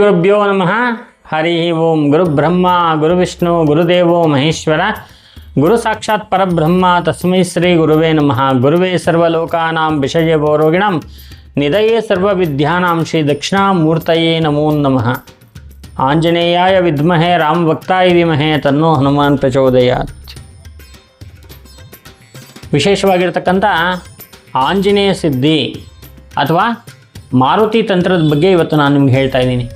ಗುರುಭ್ಯೋ ನಮಃ. ಹರಿ ಓಂ ಗುರು ಗುರುವಿಷ್ಣು ಗುರು ವಿಷ್ಣು ಗುರುದೇವೋ ಮಹೇಶ್ವರ. ಗುರು ಸಾಕ್ಷಾತ್ ಪರಬ್ರಹ್ಮ, ತಸ್ಮೈ ಶ್ರೀ ಗುರುವೇ ನಮಃ. ಗುರುವೇ ಸರ್ವಲೋಕಾನಾಂ ವಿಷಯ ರೋಗಿಣಂ ನಿಧಯೇ ಸರ್ವವಿದ್ಯಾನಾಂ ಶ್ರೀ ದಕ್ಷಿಣಾಮೂರ್ತಯೇ ನಮೋ ನಮಃ. ಆಂಜನೇಯಾಯ ವಿದ್ಮಹೆ, ರಾಮ ವಕ್ತಾಯ ವಿಮಹೆ, ತನ್ನೋ ಹನುಮಾನ್ ಪ್ರಚೋದಯಾತ್. ವಿಶೇಷವಾಗಿರ್ತಕ್ಕಂಥ ಆಂಜನೇಯ ಸಿದ್ಧಿ ಅಥವಾ ಮಾರುತಿ ತಂತ್ರದ ಬಗ್ಗೆ ಇವತ್ತು ನಾನು ನಿಮ್ಗೆ ಹೇಳ್ತಾ ಇದ್ದೀನಿ.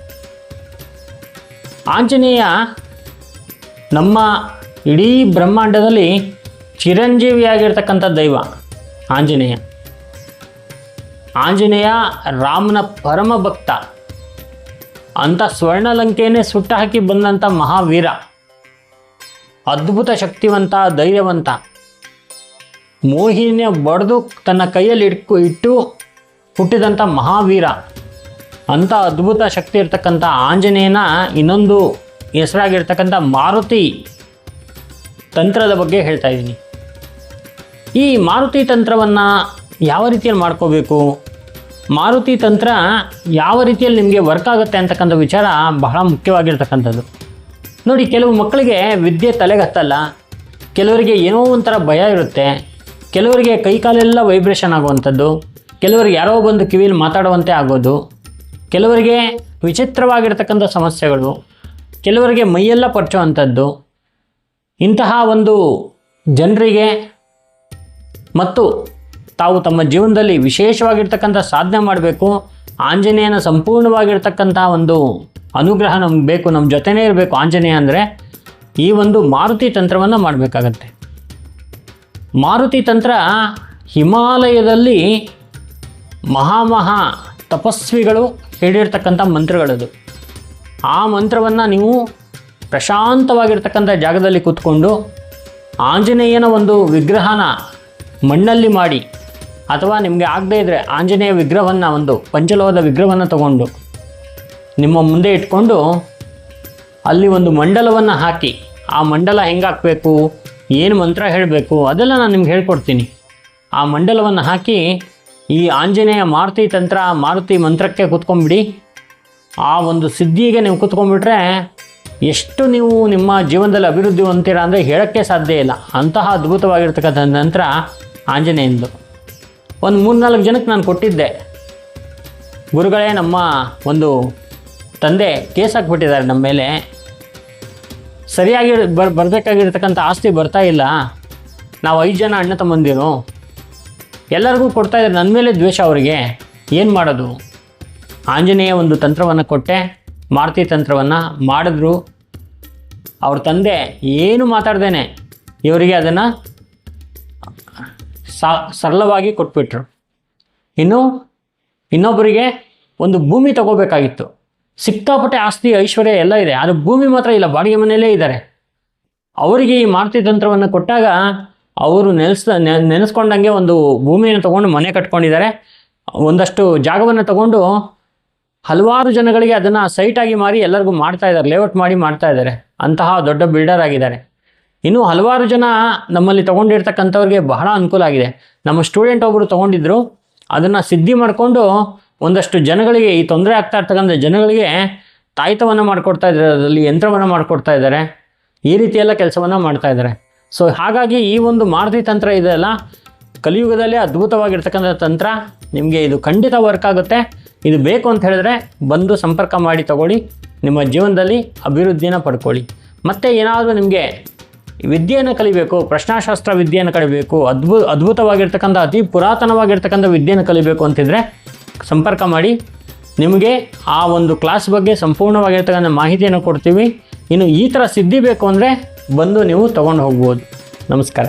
ಆಂಜನೇಯ, ನಮ್ಮ ಇಡೀ ಬ್ರಹ್ಮಾಂಡದಲ್ಲಿ ಚಿರಂಜೀವಿಯಾಗಿರ್ತಕ್ಕಂಥ ದೈವ ಆಂಜನೇಯ. ಆಂಜನೇಯ ರಾಮನ ಪರಮ ಭಕ್ತ ಅಂಥ ಸ್ವರ್ಣಲಂಕೆಯೇ ಸುಟ್ಟು ಹಾಕಿ ಬಂದಂಥ ಮಹಾವೀರ. ಅದ್ಭುತ ಶಕ್ತಿವಂತ, ಧೈರ್ಯವಂತ. ಮೋಹಿನಿಯ ಬಡಿದು ತನ್ನ ಕೈಯಲ್ಲಿ ಇಟ್ಕು ಇಟ್ಟು ಹುಟ್ಟಿದಂಥ ಮಹಾವೀರ. ಅಂಥ ಅದ್ಭುತ ಶಕ್ತಿ ಇರ್ತಕ್ಕಂಥ ಆಂಜನೇಯನ ಇನ್ನೊಂದು ಹೆಸರಾಗಿರ್ತಕ್ಕಂಥ ಮಾರುತಿ ತಂತ್ರದ ಬಗ್ಗೆ ಹೇಳ್ತಾ ಇದ್ದೀನಿ. ಈ ಮಾರುತಿ ತಂತ್ರವನ್ನು ಯಾವ ರೀತಿಯಲ್ಲಿ ಮಾಡ್ಕೋಬೇಕು? ಮಾರುತಿ ತಂತ್ರ ಯಾವ ರೀತಿಯಲ್ಲಿ ನಿಮಗೆ ವರ್ಕ್ ಆಗುತ್ತೆ ಅಂತಕ್ಕಂಥ ವಿಚಾರ ಬಹಳ ಮುಖ್ಯವಾಗಿರ್ತಕ್ಕಂಥದ್ದು. ನೋಡಿ, ಕೆಲವು ಮಕ್ಕಳಿಗೆ ವಿದ್ಯೆ ತಲೆಗೆ ಹತ್ತಲ್ಲ ಕೆಲವರಿಗೆ ಏನೋ ಒಂಥರ ಭಯ ಇರುತ್ತೆ. ಕೆಲವರಿಗೆ ಕೈಕಾಲೆಲ್ಲ ವೈಬ್ರೇಷನ್ ಆಗುವಂಥದ್ದು. ಕೆಲವರಿಗೆ ಯಾರೋ ಬಂದು ಕಿವಿಯಲ್ಲಿ ಮಾತಾಡುವಂತೆ ಆಗೋದು. ಕೆಲವರಿಗೆ ವಿಚಿತ್ರವಾಗಿರ್ತಕ್ಕಂಥ ಸಮಸ್ಯೆಗಳು, ಕೆಲವರಿಗೆ ಮೈಯೆಲ್ಲ ಪರ್ಚುವಂಥದ್ದು ಇಂತಹ ಒಂದು ಜನರಿಗೆ ಮತ್ತು ತಾವು ತಮ್ಮ ಜೀವನದಲ್ಲಿ ವಿಶೇಷವಾಗಿರ್ತಕ್ಕಂಥ ಸಾಧನೆ ಮಾಡಬೇಕು, ಆಂಜನೇಯನ ಸಂಪೂರ್ಣವಾಗಿರ್ತಕ್ಕಂಥ ಒಂದು ಅನುಗ್ರಹ ನಮ್ಗೆ ಬೇಕು ನಮ್ಮ ಜೊತೆನೇ ಇರಬೇಕು ಆಂಜನೇಯ ಅಂದರೆ, ಈ ಒಂದು ಮಾರುತಿ ತಂತ್ರವನ್ನು ಮಾಡಬೇಕಾಗತ್ತೆ. ಮಾರುತಿ ತಂತ್ರ ಹಿಮಾಲಯದಲ್ಲಿ ಮಹಾಮಹಾ ತಪಸ್ವಿಗಳು ಹೇಳಿರ್ತಕ್ಕಂಥ ಮಂತ್ರಗಳದು. ಆ ಮಂತ್ರವನ್ನು ನೀವು ಪ್ರಶಾಂತವಾಗಿರ್ತಕ್ಕಂಥ ಜಾಗದಲ್ಲಿ ಕೂತ್ಕೊಂಡು ಆಂಜನೇಯನ ಒಂದು ವಿಗ್ರಹನ ಮಣ್ಣಲ್ಲಿ ಮಾಡಿ, ಅಥವಾ ನಿಮಗೆ ಆಗದೇ ಇದ್ದರೆ ಆಂಜನೇಯ ವಿಗ್ರಹವನ್ನು, ಒಂದು ಪಂಚಲೋಹದ ವಿಗ್ರಹವನ್ನು ತಗೊಂಡು ನಿಮ್ಮ ಮುಂದೆ ಇಟ್ಕೊಂಡು ಅಲ್ಲಿ ಒಂದು ಮಂಡಲವನ್ನು ಹಾಕಿ, ಆ ಮಂಡಲ ಹೆಂಗೆ ಹಾಕಬೇಕು ಏನು ಮಂತ್ರ ಹೇಳಬೇಕು ಅದೆಲ್ಲ ನಾನು ನಿಮ್ಗೆ ಹೇಳ್ಕೊಡ್ತೀನಿ. ಆ ಮಂಡಲವನ್ನು ಹಾಕಿ ಈ ಆಂಜನೇಯ ಮಾರುತಿ ತಂತ್ರ, ಮಾರುತಿ ಮಂತ್ರಕ್ಕೆ ಕೂತ್ಕೊಂಡ್ಬಿಡಿ. ಆ ಒಂದು ಸಿದ್ಧಿಗೆ ನೀವು ಕೂತ್ಕೊಂಡ್ಬಿಟ್ರೆ ಎಷ್ಟು ನೀವು ನಿಮ್ಮ ಜೀವನದಲ್ಲಿ ಅಭಿವೃದ್ಧಿ ಹೊಂದ್ತೀರಾ ಅಂದರೆ ಹೇಳೋಕ್ಕೆ ಸಾಧ್ಯ ಇಲ್ಲ. ಅಂತಹ ಅದ್ಭುತವಾಗಿರ್ತಕ್ಕಂಥ ನಂತರ ಆಂಜನೇಯಂದು. ಒಂದು ಮೂರು ನಾಲ್ಕು ಜನಕ್ಕೆ ನಾನು ಕೊಟ್ಟಿದ್ದೆ. ಗುರುಗಳೇ, ನಮ್ಮ ಒಂದು ತಂದೆ ಕೇಸ್ ಹಾಕ್ಬಿಟ್ಟಿದ್ದಾರೆ ನಮ್ಮ ಮೇಲೆ. ಸರಿಯಾಗಿ ಬರ್, ಬರಬೇಕಾಗಿರ್ತಕ್ಕಂಥ ಆಸ್ತಿ ಬರ್ತಾ ಇಲ್ಲ. ನಾವು ಐದು ಜನ ಅಣ್ಣ ತಮ್ಮಂದಿರು. ಎಲ್ಲರಿಗೂ ಕೊಡ್ತಾ ಇದ್ದಾರೆ. ನನ್ನ ಮೇಲೆ ದ್ವೇಷ ಅವರಿಗೆ. ಏನು ಮಾಡೋದು? ಆಂಜನೇಯ ಒಂದು ತಂತ್ರವನ್ನು ಕೊಟ್ಟೆ. ಮಾರುತಿ ತಂತ್ರವನ್ನು ಮಾಡಿದ್ರು. ಅವ್ರ ತಂದೆ ಏನು ಮಾತಾಡ್ದೇನೆ? ಇವರಿಗೆ ಅದನ್ನು ಸರಳವಾಗಿ ಕೊಟ್ಬಿಟ್ರು. ಇನ್ನು ಇನ್ನೊಬ್ಬರಿಗೆ ಒಂದು ಭೂಮಿ ತಗೋಬೇಕಾಗಿತ್ತು. ಸಿಕ್ಕಾಪಟ್ಟೆ ಆಸ್ತಿ, ಐಶ್ವರ್ಯ ಎಲ್ಲ ಇದೆ. ಆದರೆ ಭೂಮಿ ಮಾತ್ರ ಇಲ್ಲ, ಬಾಡಿಗೆ ಮನೆಯಲ್ಲೇ ಇದ್ದಾರೆ. ಅವರಿಗೆ ಈ ಮಾರುತಿ ತಂತ್ರವನ್ನು ಕೊಟ್ಟಾಗ ಅವರು ನೆನೆಸ್ ನೆನೆಸ್ಕೊಂಡಂಗೆ ಒಂದು ಭೂಮಿಯನ್ನು ತಗೊಂಡು ಮನೆ ಕಟ್ಕೊಂಡಿದ್ದಾರೆ. ಒಂದಷ್ಟು ಜಾಗವನ್ನು ತಗೊಂಡು ಹಲವಾರು ಜನಗಳಿಗೆ ಅದನ್ನು ಸೈಟಾಗಿ ಮಾರಿ ಎಲ್ಲರಿಗೂ ಮಾಡ್ತಾ ಇದ್ದಾರೆ ಲೇಔಟ್ ಮಾಡಿ ಮಾಡ್ತಾ ಇದ್ದಾರೆ. ಅಂತಹ ದೊಡ್ಡ ಬಿಲ್ಡರ್ ಆಗಿದ್ದಾರೆ. ಇನ್ನು ಹಲವಾರು ಜನ ನಮ್ಮಲ್ಲಿ ತೊಗೊಂಡಿರ್ತಕ್ಕಂಥವ್ರಿಗೆ ಬಹಳ ಅನುಕೂಲ ಆಗಿದೆ. ನಮ್ಮ ಸ್ಟೂಡೆಂಟ್ ಒಬ್ಬರು ತೊಗೊಂಡಿದ್ರು. ಅದನ್ನು ಸಿದ್ಧಿ ಮಾಡಿಕೊಂಡು ಒಂದಷ್ಟು ಜನಗಳಿಗೆ ಈ ತೊಂದರೆ ಆಗ್ತಾ ಇರ್ತಕ್ಕಂಥ ಜನಗಳಿಗೆ ತಾಯ್ತವನ್ನು ಮಾಡಿಕೊಡ್ತಾ ಇದ್ದಾರೆ, ಅದರಲ್ಲಿ ಯಂತ್ರವನ್ನು ಮಾಡಿಕೊಡ್ತಾ ಇದ್ದಾರೆ. ಈ ರೀತಿಯೆಲ್ಲ ಕೆಲಸವನ್ನು ಮಾಡ್ತಾ ಇದ್ದಾರೆ. ಸೊ ಹಾಗಾಗಿ ಈ ಒಂದು ಮಾರುತಿ ತಂತ್ರ ಇದೆಯಲ್ಲ ಕಲಿಯುಗದಲ್ಲಿ ಅದ್ಭುತವಾಗಿರ್ತಕ್ಕಂಥ ತಂತ್ರ. ನಿಮಗೆ ಇದು ಖಂಡಿತ ವರ್ಕ್ ಆಗುತ್ತೆ. ಇದು ಬೇಕು ಅಂತ ಹೇಳಿದ್ರೆ ಬಂದು ಸಂಪರ್ಕ ಮಾಡಿ ತಗೊಳ್ಳಿ. ನಿಮ್ಮ ಜೀವನದಲ್ಲಿ ಅಭಿವೃದ್ಧಿನ ಪಡ್ಕೊಳ್ಳಿ. ಮತ್ತು ಏನಾದರೂ ನಿಮಗೆ ವಿದ್ಯೆಯನ್ನು ಕಲಿಬೇಕು, ಪ್ರಶ್ನಾಶಾಸ್ತ್ರ ವಿದ್ಯೆಯನ್ನು ಕಲಿಬೇಕು ಅದ್ಭುತ ಅದ್ಭುತವಾಗಿರ್ತಕ್ಕಂಥ, ಅತಿ ಪುರಾತನವಾಗಿರ್ತಕ್ಕಂಥ ವಿದ್ಯೆಯನ್ನು ಕಲಿಬೇಕು ಅಂತಿದ್ರೆ ಸಂಪರ್ಕ ಮಾಡಿ. ನಿಮಗೆ ಆ ಒಂದು ಕ್ಲಾಸ್ ಬಗ್ಗೆ ಸಂಪೂರ್ಣವಾಗಿರ್ತಕ್ಕಂಥ ಮಾಹಿತಿಯನ್ನು ಕೊಡ್ತೀವಿ. ಇನ್ನು ಈ ಥರ ಸಿದ್ಧಿ ಬೇಕು ಅಂದರೆ ಬಂದು ನೀವು ತೊಗೊಂಡು ಹೋಗ್ಬೋದು. ನಮಸ್ಕಾರ.